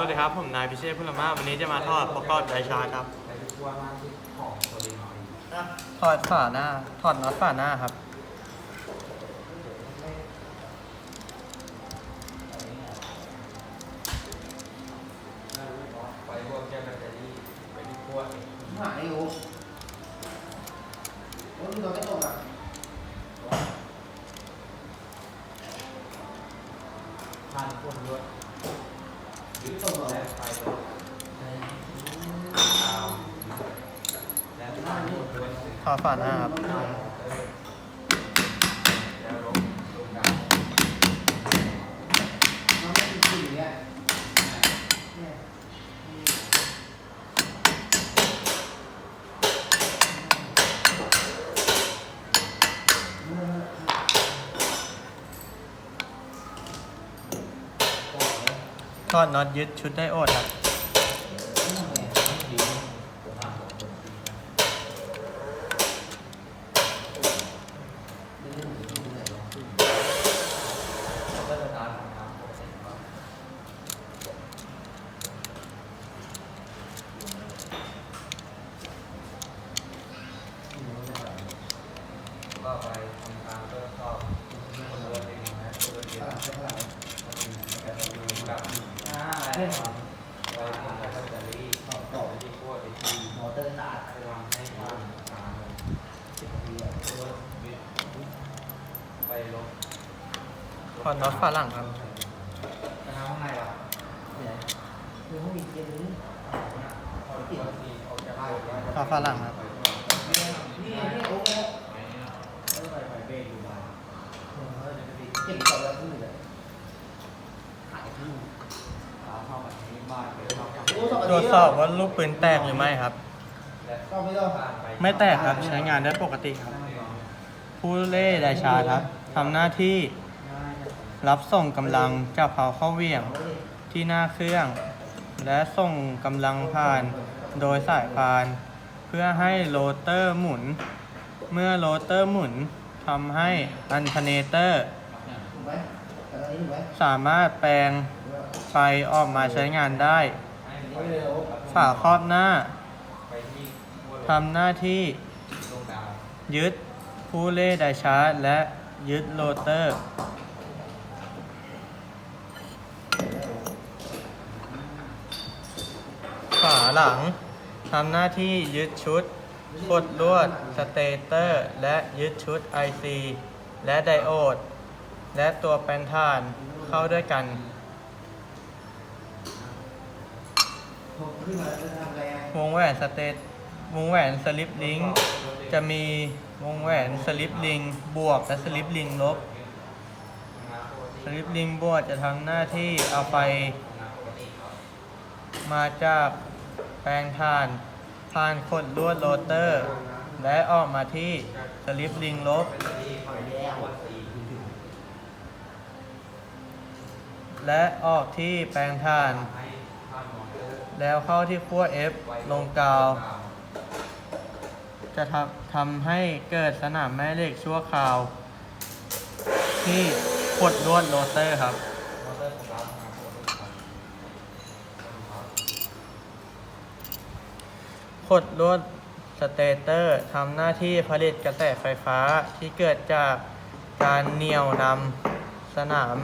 สวัสดีครับ ผมนายพิเชษพุลมาวันนี้จะมาทอดประกอบไดชาร์จครับ ถอดฝาหน้า ถอดน็อตฝาหน้าครับไปพวกแก้วแบตเตอรี่ไปที่ขั้วหาไม่รู้โอ้ยเราจะตกอะทานขั้วด้วย ขอดฝาหน้าครับ แล้วลงลงดาว เราไม่มีสีอะเนี่ย ถ อดน็อตยึดชุดไดโอดครับ ก็จะตามทางของเส้นครับก็ไปทำตามเพื่อชอบคนละเองนะคนละเอง ฝรั่งใช่ฝรั่ง แต่เราดูกับอ่าอะไรครับเราทำแบตเตอรี่ต่อไปที่ขั้วอีกที มอเตอร์สตาร์ท ไปวางให้ทางทาง สิบนาทีอะ ตัววิทไปลบ ถอดน็อตฝาหลังครับ จะทำข้างในหรอ เนี่ยคือห้องมีเกมนี้ พอที่ทีออกจากบ้าน ถอดฝาหลังครับ นี่นี่โอ้โห แล้วไปไปเบรกอยู่บ้าน เก่งกว่าเราที่อื่นเลยขายที่ ขาเข้ามาที่บ้านไปเข้ากับโอ้สองตรวจสอบว่าลูกปืนแตกหรือไม่ครับ ไม่แตกครับใช้งานได้ปกติครับ ผู้เล่ไดชาครับทำหน้าที่ รับส่งกำลังจากเผาเข้าเวียงที่หน้าเครื่อง และส่งกำลังผ่านโดยสายพาน เพื่อให้โรเตอร์หมุน เมื่อโรเตอร์หมุนทำให้อันเทเนเตอร์ สามารถแปลงไฟออกมาใช้งานได้ไม่เร็วฝาครอบหน้าทำหน้าที่ยึดผู้เล่ไดชาร์จและยึดโรเตอร์ ฝา หลังทำหน้าที่ยึดชุดกดลวดสเตเตอร์ และยึดชุด IC และไดโอด และตัวแปนท่านเข้าด้วยกัน วงแหวนสเตตวงแหวนสลิปลิงจะมีวงแหวนสลิปลิงบวกและสลิปลิงลบ สลิปลิงบวกจะทำหน้าที่เอาไฟมาจาก แปลงถ่าน ผ่านขดลวดโรเตอร์ และออกมาที่สลิปลิงลบ และออกที่แปลงถ่าน แล้วเข้าที่ขั้ว F ลงกาว จะทำทำให้เกิดสนามแม่เหล็กชั่วคราว ที่ขดลวดโรเตอร์ครับ ขดลวดสเตเตอร์ทำหน้าที่ผลิตกระแสไฟฟ้าที่เกิดจากการเหนี่ยวนำสนาม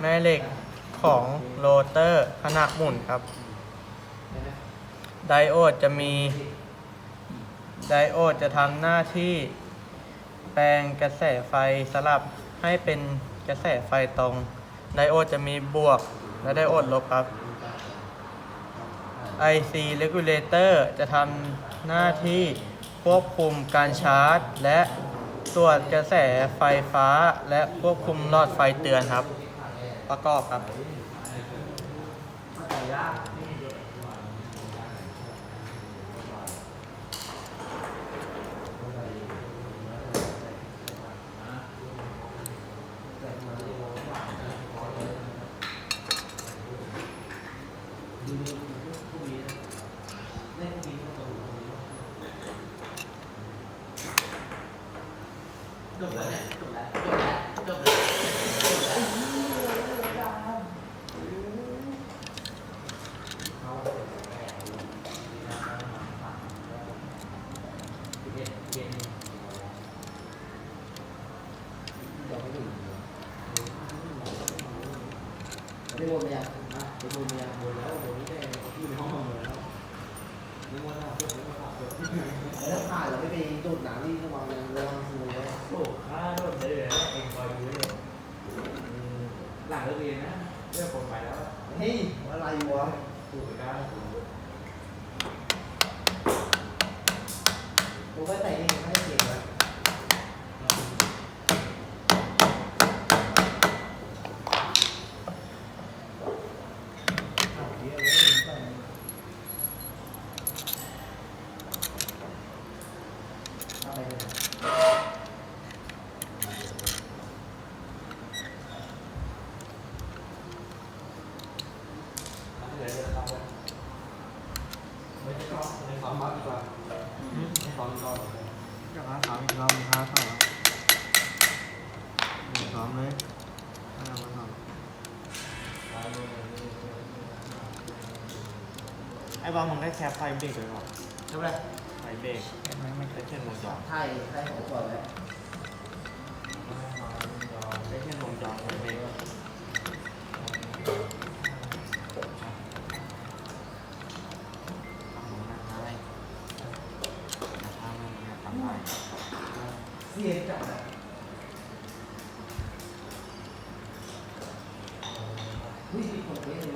แม่เหล็กของโรเตอร์ขณะหมุนครับ ไดโอดจะมี ไดโอดจะทำหน้าที่แปลงกระแสไฟสลับให้เป็นกระแสไฟตรง ไดโอดจะมีบวกและไดโอดลบครับ IC regulator จะทำหน้าที่ควบคุมการชาร์จ และตรวจกระแสไฟฟ้า และควบคุมหลอดไฟเตือนครับ ประกอบครับ จบแล้วจบแล้วจะแล้วได้โดนไปยังนะได้โดนไปยังโดนแล้วโดนนี่ได้ที่ในห้องเลยแล้วนึกว่าหน้าเพื่อนไม่ฝากเพื่อนแล้วผ่านเราไม่ไปโดนหนาที่ระวังเลย อะไรวะถูกไปได้ถูกกูก็ใส่เองไม่ได้เก่งนะอะไรเนี่ย เหลือเรื่องเขาไม่ใช่ก็ในความมักดีกว่าในความก็ อยากหาสามอีกรอบหนึ่งห้าสองหนึ่งสองเลยห้ามาสองไอ้บอลมึงได้แคปไฟเบรกเลยหรอทำไรไฟเบรกไม่ไม่ได้เช่นวงจรไทยไทยของก่อนแล้วได้เช่นวงจรไฟเบรกเสียจัดอะอุ้ยมีคนเล่นอยู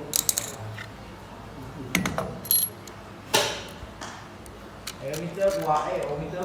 ่เอ้มิเตอ ร์กัวเอ้โอมิเตอ